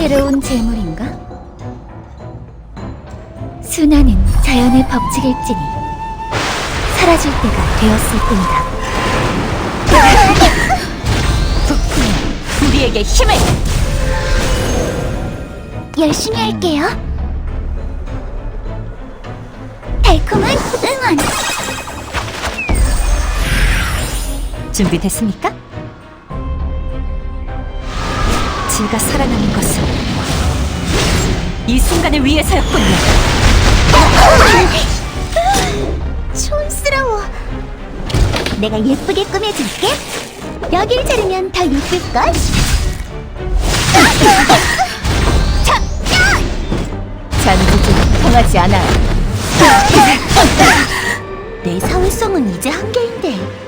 새로운 재물인가? 순환은 자연의 법칙일지니 사라질 때가 되었을 뿐이다. 우리에게 힘을! 열심히 할게요. 달콤한 응원. 준비됐습니까? 제가 살아남은 것은 이 순간을 위해서였군요. 촌스러워. 내가 예쁘게 꾸며줄게. 여길 자르면 더 예쁠걸? 잔디는 통하지 않아요. 내 사회성은 이제 한계인데.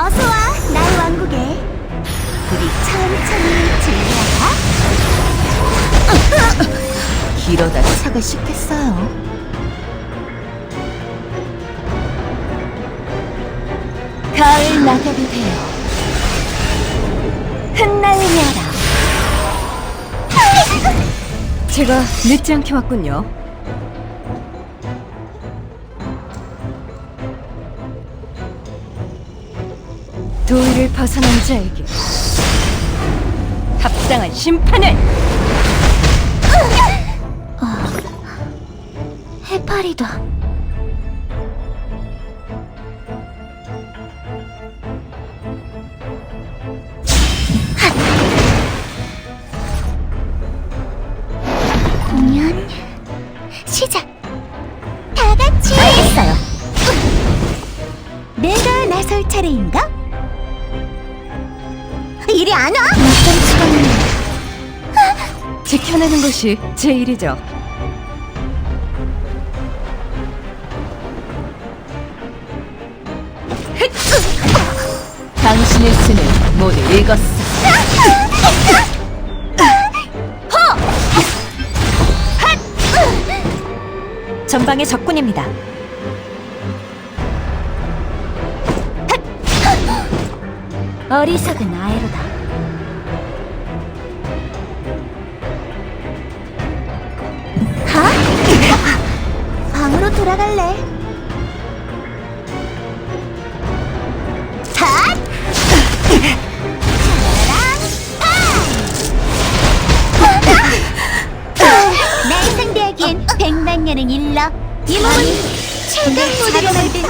어서 와, 나의 왕국에. 우리 천천히 즐겨라. 이러다 차가 씻겠어요. 가을 낙엽이 되어 흩날려라. 제가 늦지 않게 왔군요. 도의를 벗어난 자에게 합당한 심판을! 해파리다. 공연 시작. 다 같이 알겠어요. 내가 나설 차례인가? 이리 안 와? 지켜내는 것이 제 일이죠. 당신의 수는 모두 읽었어. 전방의 적군입니다. 어리석은 아이로다. 돌아갈래. 핫! 날 상대하기엔 백만 년은 일러. 이 몸은 최강 모드로 만든